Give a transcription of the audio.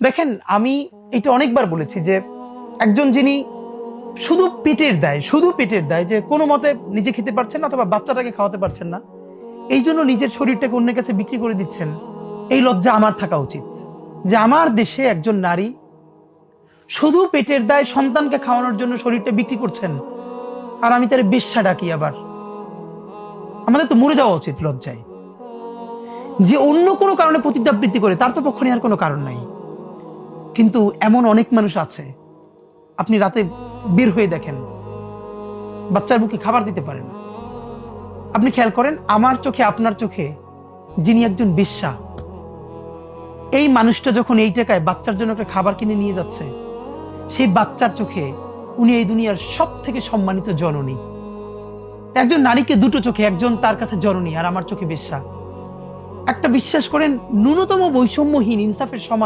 দেখেন, আমি এটা অনেকবার বলেছি যে একজন যিনি শুধু পেটের দেয়, শুধু পেটের দেয় যে কোনো মতে নিজে খেতে পারছেন না অথবা বাচ্চাটাকে খাওয়াতে পারছেন না, এই জন্য নিজের শরীরটাকে অন্যের কাছে বিক্রি করে দিচ্ছেন, এই লজ্জা আমার থাকা উচিত। যে আমার দেশে একজন নারী শুধু পেটের দায় সন্তানকে খাওয়ানোর জন্য শরীরটা বিক্রি করছেন, আর আমি তার বেশ্যা ডাকি আবার। আমাদের তো মরে যাওয়া উচিত লজ্জায়। যে অন্য কোনো কারণে প্রতিজ্ঞাবৃত্তি করে, তার তো পক্ষ নেওয়ার কোনো কারণ নাই। কিন্তু এমন অনেক মানুষ আছে, আপনি রাতে বের হয়ে দেখেন, বাচ্চার বুকে খাবার দিতে পারেন। আপনি খেয়াল করেন, আমার চোখে, আপনার চোখে যিনি একজন বেশ্যা এই মানুষটা যখন এই টাকায় বাচ্চার জন্য একটা খাবার কিনে নিয়ে যাচ্ছে, সেই বাচ্চার চোখে উনি এই দুনিয়ার সব থেকে সম্মানিত জননী একজন নারীকে দুটো চোখে, একজন তার কাছে জননী আর আমার চোখে বেশ্যা একটা বিশ্বাস করেন, ন্যূনতম বৈষম্যহীন, ইনসাফের সমাজ